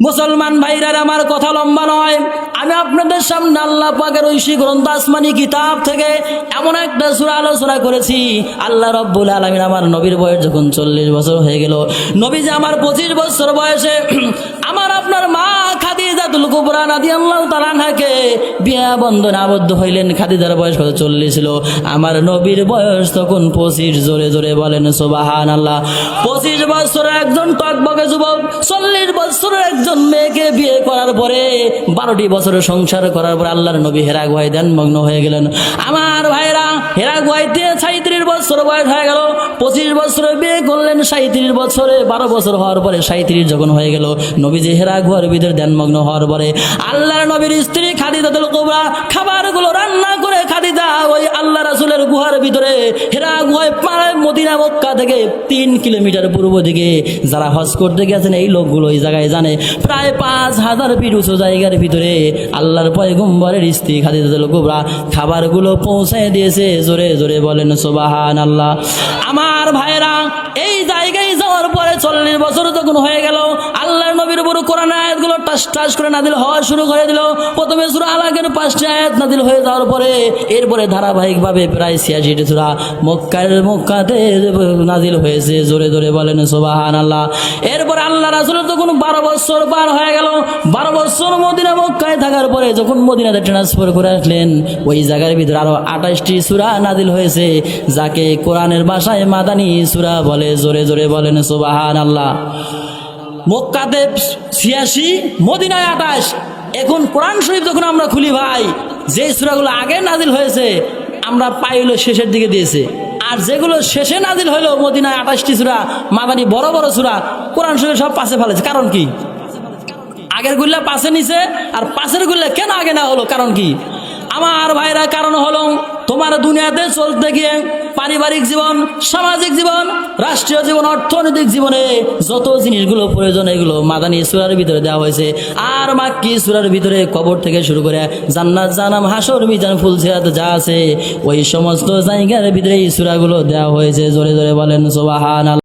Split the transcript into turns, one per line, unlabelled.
মুসলমান ভাইরার আমার কথা লম্বা নয়। আমি আপনাদের সামনে আল্লাহ পাকের ঐশী গ্রন্থ আসমানি কিতাব থেকে এমন একটা সুরা আলোচনা করেছি। আল্লাহ রব্বুল আলমিন আমার নবীর বয়স যখন চল্লিশ বছর হয়ে গেল নবী যে আমার পঁচিশ বছর বয়সে আমার আপনার মা খাদি জাতুল কুবরা নাদি আল্লাহ তালানহাকে বিয়া বন্ধন আবদ্ধ হইলেন। খাদিজার বয়স কত? চল্লিশ ছিল। আমার নবীর বয়স তখন পঁচিশ। জোরে জোরে বলেন সোবাহান আল্লাহ পঁচিশ একজন টকবকে যুবক, চল্লিশ বছরের একজন মেয়েকে বিয়ে করার পরে বারোটি বছরের সংসার করার পরে আল্লাহর নবী হেরা ভাই দেন, মগ্ন হয়ে গেলেন। আমার ভাইরা হেরা গুয়াইতে সাঁত্রিশ বছর বয়স হয়ে গেল, পঁচিশ বছরে বিয়ে করলেন সাঁত্রিশ বছরে বারো বছর হওয়ার পরে সাঁত্রিশ যখন হয়ে গেল, নবীজি হেরা গুহার ভিতরে ধ্যানমগ্ন হওয়ার পরে আল্লাহর নবীর স্ত্রী খাদি খাদিদাতুল কুবরা খাবারগুলো রান্না গুহার ভিতরে হেরা গুহায় পাড়ায় মদিনা মক্কা থেকে তিন কিলোমিটার পূর্ব দিকে। যারা হজ করতে গেছেন, এই লোকগুলো এই জায়গায় জানে, প্রায় পাঁচ হাজার ফিট উঁচু জায়গার ভিতরে আল্লাহর পয়গম্বরের স্ত্রী খাদিদাতুল কুবরা খাবারগুলো পৌঁছে দিয়েছে। জোরে জোরে বলেন সোবাহান আল্লাহ আমার ভাইরা এই জায়গায় যাওয়ার পরে চল্লিশ বছর যখন হয়ে গেল নবীর উপর কোরআন আয়াতগুলো টাস টাস করে নাদিল হওয়া শুরু করে দিল। প্রথমে সুরা আলাকের পাঁচটি আয়াত নাদিল হয়ে যাওয়ার পরে এরপরে ধারাবাহিকভাবে প্রায় ছিয়াশিটি সুরা মক্কার মক্কাতে নাদিল হয়েছে। জোরে জোরে বলেন সোবাহান আল্লাহ এরপরে আল্লাহ রাসুলের তখন বারো বছর পার হয়ে গেল, বারো বছর মদিনা মক্কায় থাকার পরে যখন মদিনাতে ট্রান্সফার করে আসলেন, ওই জায়গার ভিতরে আরও আঠাশটি সুরা নাদিল হয়েছে, যাকে কোরআনের ভাষায় মাদানি সুরা বলে। জোরে জোরে বলেন সোবাহান আল্লাহ মক্কাতে ছিয়াশি, মদিনায় আঠাশ। এখন কোরআন শরীফ যখন আমরা খুলি ভাই, যে সুরাগুলো আগে নাজিল হয়েছে, আমরা পাইলো শেষের দিকে দিয়েছে। আর যেগুলো শেষে নাজিল হলো মদিনায় আঠাশটি সুরা, মাদানি বড় বড় সুরা, কোরআন শরীফ সব পাশে ফেলেছে। কারণ কি? আগের গুল্লা পাশে নিছে, আর পাশের গুল্লা কেন আগে না হলো? কারণ কি? আমার ভাইরা কারণ হলো, তোমার দুনিয়াতে চলতে গিয়ে পারিবারিক জীবন, সামাজিক জীবন, রাষ্ট্রীয় জীবন, অর্থনৈতিক জীবনে যত জিনিসগুলো প্রয়োজন, এগুলো মাদানী সুরার ভিতরে দেওয়া হয়েছে। আর মাক্কি সুরার ভিতরে কবর থেকে শুরু করে জান্নাত, জানাম, হাসর, মিজান ফুলসিরাত যা আছে, ওই সমস্ত জায়গার ভিতরে এই সুরাগুলো দেওয়া হয়েছে। জোরে জোরে বলেন সোবাহান